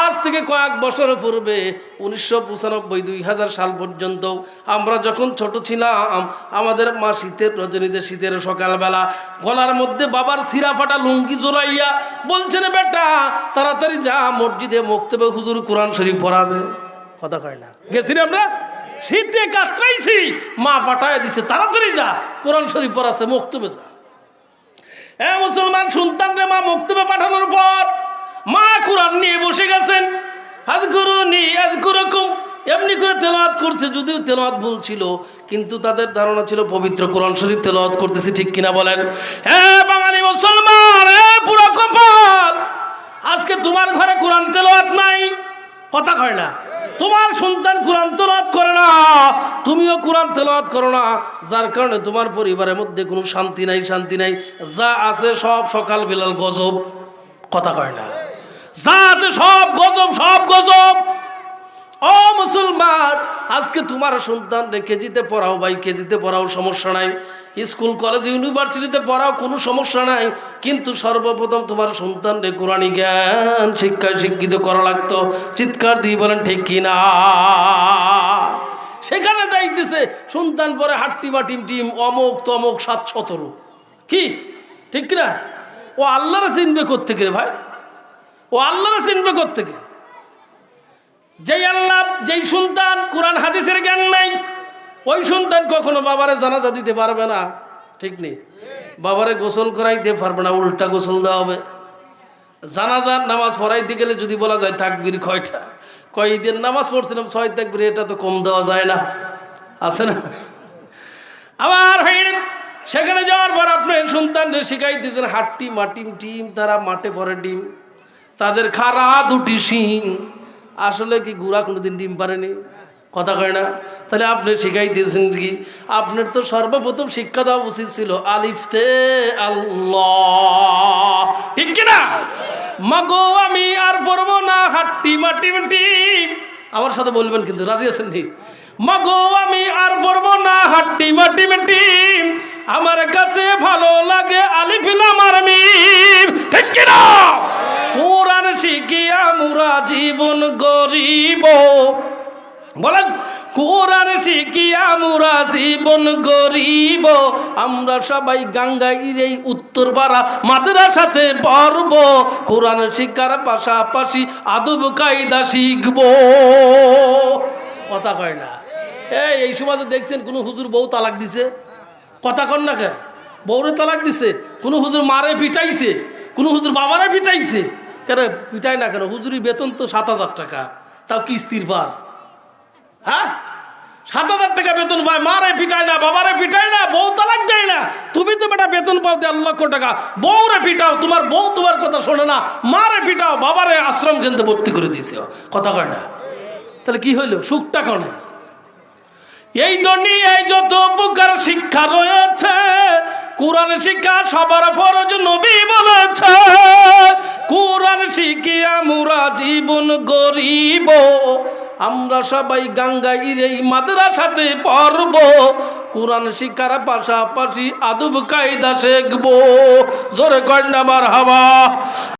আজ থেকে কয়েক বছর পূর্বে উনিশশো পঁচানব্বই দুই হাজার সাল পর্যন্ত আমরা যখন ছোট ছিলাম, আমাদের মা শীতের রজনীতে শীতের সকালবেলা গলার মধ্যে বাবার সিরা ফাটা লুঙ্গি জোড়াইয়া বলছেন, বেটা, তাড়াতাড়ি যা, মসজিদে মুক্তবে হুজুর কোরআন শরীফ পড়াবে। কথা কয় না। গেছি আমরা? শীতে কাজটাইছি মা পাঠায় দিছে, তাড়াতাড়ি যা, কোরআন শরীফ পড়াছে মুক্তবে যা। হ্যাঁ মুসলমান সন্তান রে মা মুক্তবে পাঠানোর পর মা কোরআন নিয়ে বসে গেছেন। এমনি করে তেলাওয়াত করছে, যদিও তেলাওয়াত ভুল কিন্তু তাদের ধারণা ছিল পবিত্র কোরআন শরীফ তেলাওয়াত করতেছে, ঠিক কিনা বলেন? হ্যাঁ বাঙালি মুসলমান পুরো কপাল! আজকে তোমার ঘরে কোরআন তেলাওয়াত নাই। কথা কয় না। তোমার সন্তান কোরআন তেলাওয়াত করে না। তুমিও কোরআন তেলাওয়াত করো না। যার কারণে তোমার পরিবারের মধ্যে কোনো শান্তি নাই শান্তি নাই। যা আছে সব সকাল বেলাল গজব। কথা কয় না। যা সব গজব সব গজব। ও মুসলমান, আজকে তোমার সন্তান কেজিতে পড়াও ভাই, কেজিতে পড়াও সমস্যা নাই। স্কুল, কলেজ, ইউনিভার্সিটিতে পড়াও কোনো সমস্যা নাই। কিন্তু সর্বপ্রথম তোমার সন্তান রে কোরআনী জ্ঞান শিক্ষায় শিক্ষিত করা লাগতো। চিৎকার দিয়ে বলেন, ঠিক কিনা সেখানে যাইতেছে, সন্তান পরে হাট্টি বা টিম টিম, অমুক তমুক সাত সতেরো কি? ঠিক কিনা ও আল্লাহরা চিনবে কোত্থেকে রে ভাই? ও আল্লাহরা চিনবে কোত্থেকে? যেই আল্লাহ, যেই সন্তান কোরআন হাদিসের জ্ঞান নাই, ওই সন্তান কখনো বাবারে জানাজা দিতে পারবে না। ঠিক নেই? বাবারে গোসল করাইতে পারবে না, উল্টা গোসল দেওয়া হবে। জানাজার নামাজ পড়াইতে গেলে যদি বলা যায় তাকবির কয়টা? কয়দিন নামাজ পড়ছিলাম, ছয় তাকবির, এটা তো কম দেওয়া যায় না। আছে না? আবার সেখানে যাওয়ার পর আপনার সন্তানকে শিখাইতেছেন, হাট্টি, মাটিম, টিম, তারা মাঠে পরে ডিম। তাদের খারা দুটি শিং। আসলে কি গুড়া কোনোদিন ডিম পারেনি? কথা কয় না? তাহলে আপনি শিখাইতেছেন কি? আপনার তো সর্বপ্রথম শিক্ষা দেওয়া উচিত ছিল আলিফতে আল্লাহ। ঠিক কিনা মাগো, আমি আর পড়ব না, হাট্টি মাটি টিম আমার সাথে বলবেন কিন্তু, রাজি আছেন ঠিক মাগো, আমি আর পড়ব না, হাট্টি মাটি টিম আমার কাছে ভালো লাগে আলিফিল আমার মিম। বলেন, কোরআন শিখিয়া মুরা জীবন গরিব, আমরা সবাই গাঙ্গাইর এই উত্তর পাড়া মাদ্রাসাতে পড়ব। কোরআন শিক্ষার পাশাপাশি আদব কায়দা শিখব। কথা কয় না। এই এই সমাজে দেখছেন কোনো হুজুর বউ তালাক দিছে? কথা কন না কে? বউরে তালাক দিছে, কোনো হুজুর মারে পিটাইছে, কোনো হুজুর বাবারে পিটাইছে? কেন পিটাই না কেন? হুজুরি বেতন তো সাত হাজার টাকা, তাও কিস্তির পার হ্যাঁ? সাত হাজার টাকা বেতন পায়, মারে পিটায় না, বাবারে পিটায় না, বউ তালাক দেয় না। তুমি তো বেটা বেতন পাও দেড় লক্ষ টাকা। বউরে পিটাও, তোমার বউ তোমার কথা শোনে না। মারে পিটাও, বাবারে আশ্রম কেন্দ্রে ভর্তি করে দিয়েছে। কথা কয় না? তাহলে কি হইল? সুখটা কনে? এই দুনিয়ায় যত প্রকার শিক্ষা রয়েছে, কোরআন শিক্ষা সবার ফরজ নবী বলেছে। কোরআন শিখিয়া মুরা জীবন গরিব। আমরা সবাই গাঙ্গাইর এই মাদ্রাসাতে পড়ব। কোরআন শিক্ষার পাশাপাশি আদব কায়দা শেখবো। জোরে কন্যা মার হাওয়া